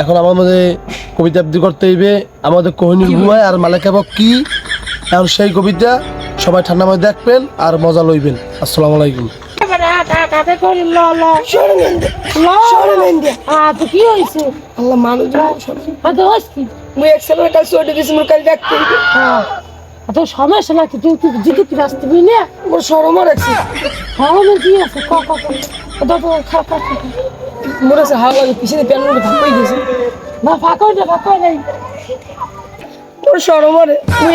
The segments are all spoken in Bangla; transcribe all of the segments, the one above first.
এখন আমাদের কবিতা আবৃত্তি করতে হইবে আমাদের কোহিনীর ঘুমায় আর মালেকা কি? এখন সেই কবিতা সবাই ঠান্ডা মাঝে দেখবেন আর মজা লইবেন। আসসালামু আলাইকুম। আল্লাহ মানুষ সমস্যা নাকি তুই তুই তুই আসতে না? সরমও রাখছি। হ্যাঁ আছে? ক ক ক। আতো তো খা খা খা খা। আছে হাওয়া লাগে মোর ধাপাই দিয়েছি। না না নেই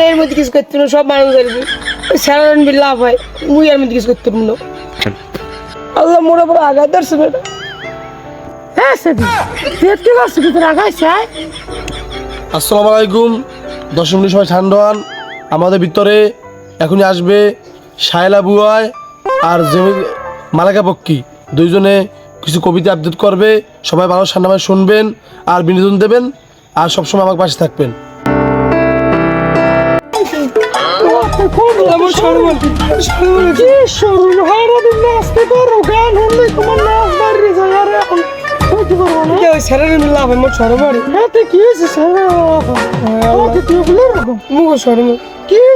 এর মধ্যে কিছু করতে না, সব মানুষ সারান বি লাভ হয়, মুই এর মধ্যে কিছু করতে না। আল্লাহ বড় হ্যাঁ তুই কি করছিস? কি তোর আসসালামু আলাইকুম। দশম মিনিট সময় ঠান্ডা আমাদের ভিতরে এখনই আসবে শায়লা বুয়ায় আর জমি মালাকা পক্ষী দুইজনে কিছু কবিতা আপডেট করবে সবাই ভালো মাঝে শুনবেন আর বিনোদন দেবেন আর সবসময় আমার পাশে থাকবেন। কি হয়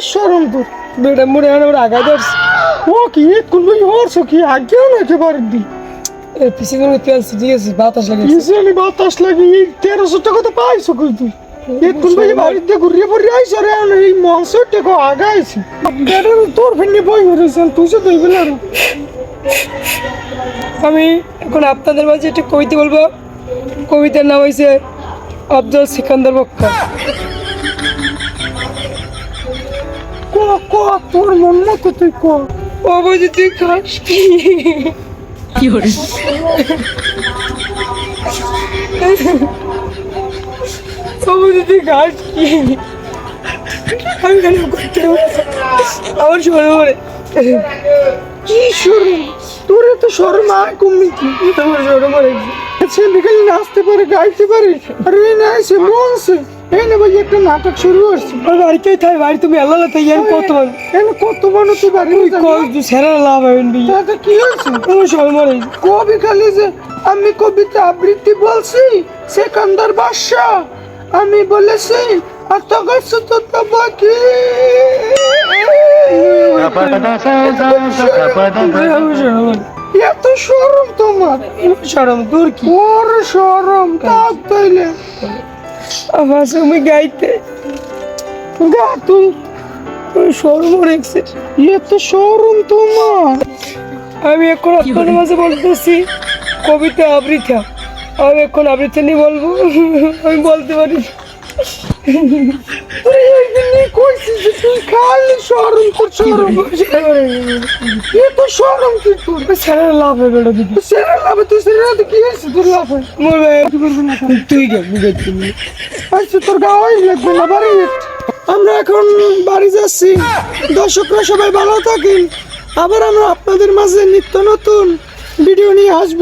সরম তোর? বেটা ও কি হরছো কি? আগেও না একেবারে দি এর পিছনে মোর তেল আছে বাতাস লাগে ইসরায়েলি বাতাস লাগি এই তেরোশো টাকা তো পাইছো কই তুই? এ কুলবি বাড়িতে ঘুরিয়ে ঘুরিয়ে আইসো রে এই মঞ্চের টেকো আগাইছি। তোর ফেন্নি বই হরেছেন তুই তো দইবে না আমি এখন আপনাদের মাঝে একটা কবিতা বলব। কবিতার নাম হয়েছে আব্দুল সিকান্দার বক্কা। ক ক তোর মন মতো তুই ক। বুঝি খাস কি বুঝি তুই খাস কি? আমি কেন করতে? আমার শোনো মরে। কি সরম তোর এত সরম আয় কমনি কি? আমার শোনো মরে সে বিকেলে নাচতে পারে, গাইতে পারে। আরে না, সে মনসে। ভাই একটা নাটক শুরু হচ্ছে আমার বাড়িতেই থাই বাড়ি তুমি আল্লাহ তাই আর কত মান এনে কত মানুষ তুই বাড়ি কল সেরা লাভ হবেন ভাই। তাতে কি মরে কবি খালি যে আমি কবিতা আবৃত্তি বলছি সেকান্দার বাদশা আমি বলেছি আর তখন তো তো বাকি এত সরম তোমার। সরম দূর কি? ওর সরম তার তৈলে তুমি গাইতে। গা তুই শোরুম রেখছে। ইয়ে তো শোরুম তোমার। আমি এখন আপনার মাঝে বলতেছি কবিতা আবৃতা আমি এখন আবৃত্তি নিয়ে বলব। আমি বলতে পারি তুই তোর না বাড়ি আমরা এখন বাড়ি যাচ্ছি দর্শকরা সবাই ভালো থাকেন আবার আমরা আপনাদের মাঝে নিত্য নতুন ভিডিও নিয়ে আসব